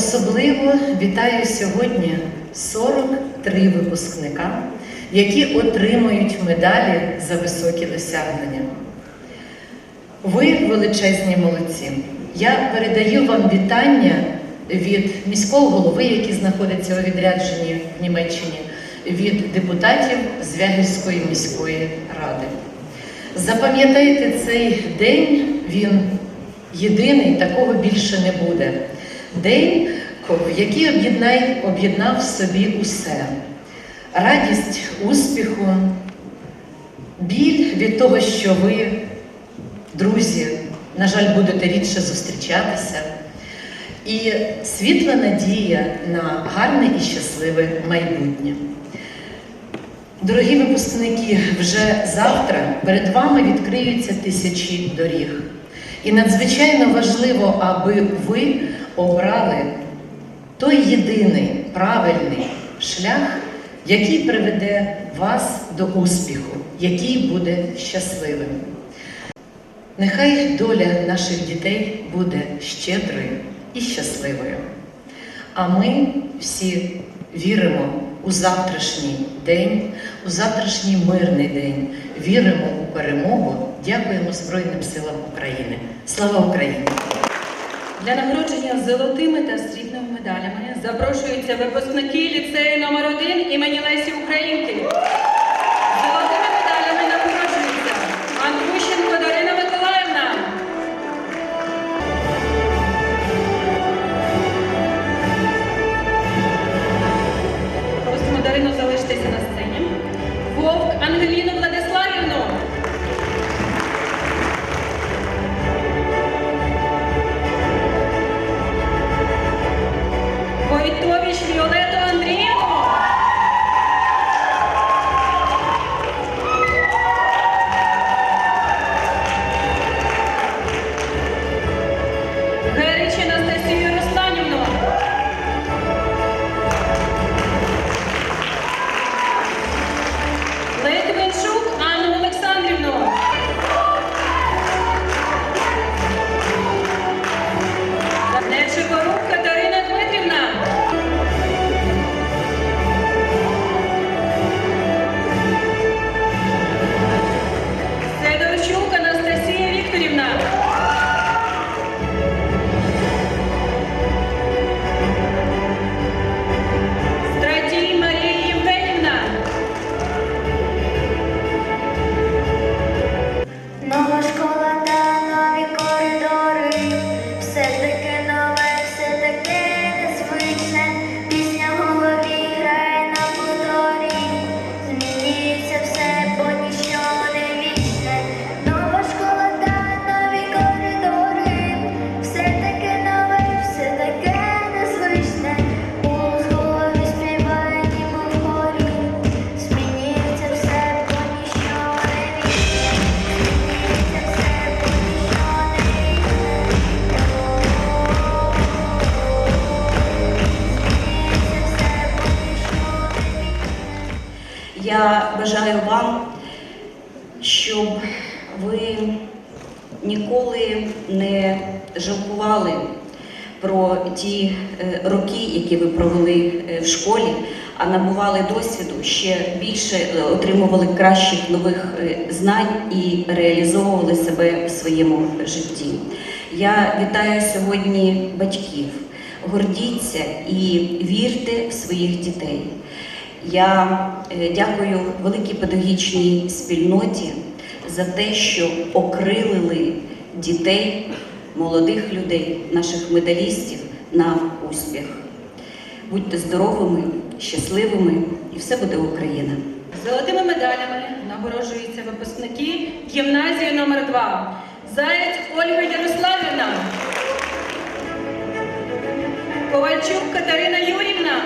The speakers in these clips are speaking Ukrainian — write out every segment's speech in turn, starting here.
Особливо вітаю сьогодні 43 випускника, які отримують медалі за високі досягнення. Ви величезні молодці. Я передаю вам вітання від міського голови, який знаходиться у відрядженні в Німеччині, від депутатів Звягільської міської ради. Запам'ятайте цей день, він єдиний, такого більше не буде. День, який об'єднав в собі усе: радість успіху, біль від того, що ви, друзі, на жаль, будете рідше зустрічатися, і світла надія на гарне і щасливе майбутнє. Дорогі випускники, вже завтра перед вами відкриються тисячі доріг. І надзвичайно важливо, аби ви обрали той єдиний правильний шлях, який приведе вас до успіху, який буде щасливим. Нехай доля наших дітей буде щедрою і щасливою. А ми всі віримо у завтрашній день, у завтрашній мирний день. Віримо у перемогу. Дякуємо Збройним силам України. Слава Україні! Для нагородження золотими та срібними медалями запрошуються випускники ліцею номер 1 імені Лесі Українки. Вам, щоб ви ніколи не жалкували про ті е, роки, які ви провели е, в школі, а набували досвіду, ще більше е, отримували кращих нових знань і реалізовували себе в своєму житті. Я вітаю сьогодні батьків. Гордіться і вірте в своїх дітей. Я е, дякую великій педагогічній спільноті за те, що окрилили дітей, молодих людей, наших медалістів на успіх. Будьте здоровими, щасливими, і все буде Україна! Золотими медалями нагороджуються випускники гімназії номер 2 Заєць Ольга Ярославівна. Ковальчук Катерина Юрівна.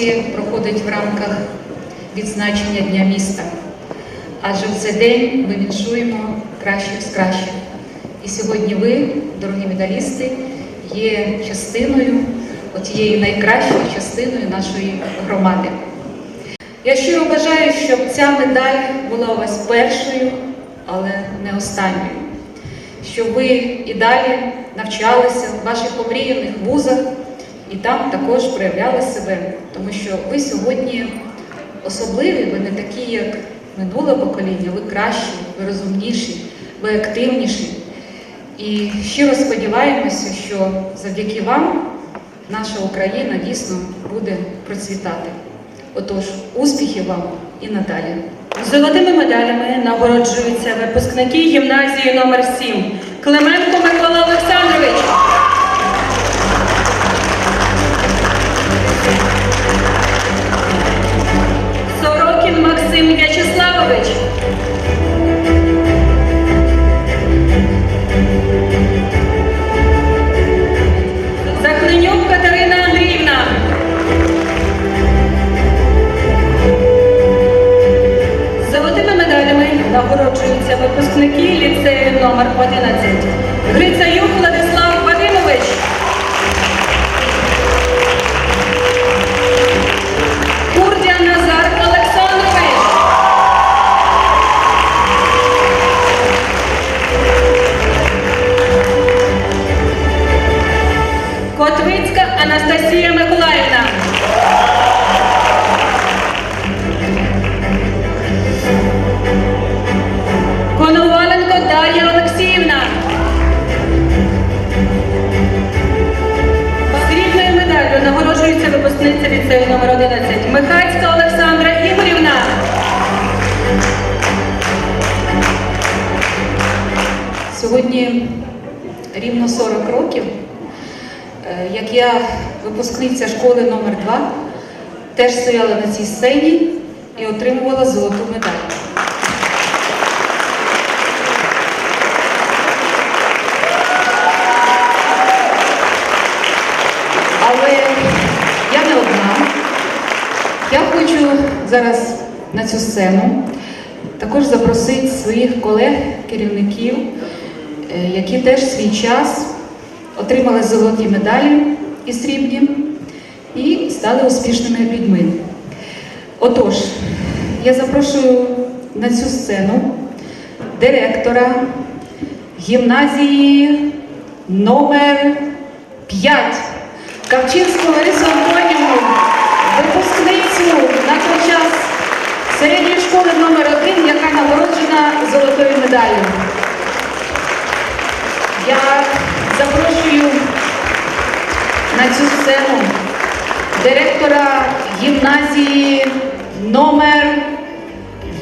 У проходить в рамках відзначення Дня міста. Адже в цей день ми віншуємо кращих з кращих. І сьогодні ви, дорогі медалісти, є частиною, отією найкращою частиною нашої громади. Я щиро бажаю, щоб ця медаль була у вас першою, але не останньою. Щоб ви і далі навчалися в ваших омріяних вузах і там також проявляли себе, тому що ви сьогодні особливі, ви не такі, як минуле покоління, ви кращі, ви розумніші, ви активніші. І щиро сподіваємося, що завдяки вам наша Україна дійсно буде процвітати. Отож, успіхів вам і надалі. Золотими медалями нагороджуються випускники гімназії номер 7 Клименко Микола Олександрович. В'ячеславович. Анастасія Миколаївна. Коноваленко Дар'я Олексіївна. Срібною медаллю нагороджується випускниця ліцею номер 11 Михайська Олександра Ігорівна. Сьогодні рівно 40 років, як я, випускниця школи номер 2 теж стояла на цій сцені і отримувала золоту медаль. Але я не одна. Я хочу зараз на цю сцену також запросити своїх колег, керівників, е, які теж свій час отримали золоті медалі і срібні і стали успішними людьми. Отож, я запрошую на цю сцену директора гімназії номер 5 Кавчинську Ларису Антонівну, випускницю на той час середньої школи номер 1 яка нагороджена золотою медаллю. Я запрошую сцену директора гімназії номер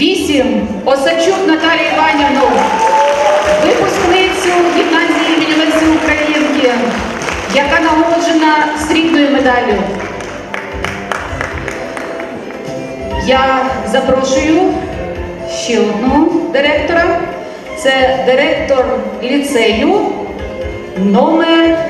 8 Осачук Наталію Іванівну, випускницю гімназії імені Лесі Українки, яка нагороджена срібною медаллю. Я запрошую ще одного директора. Це директор ліцею номер 11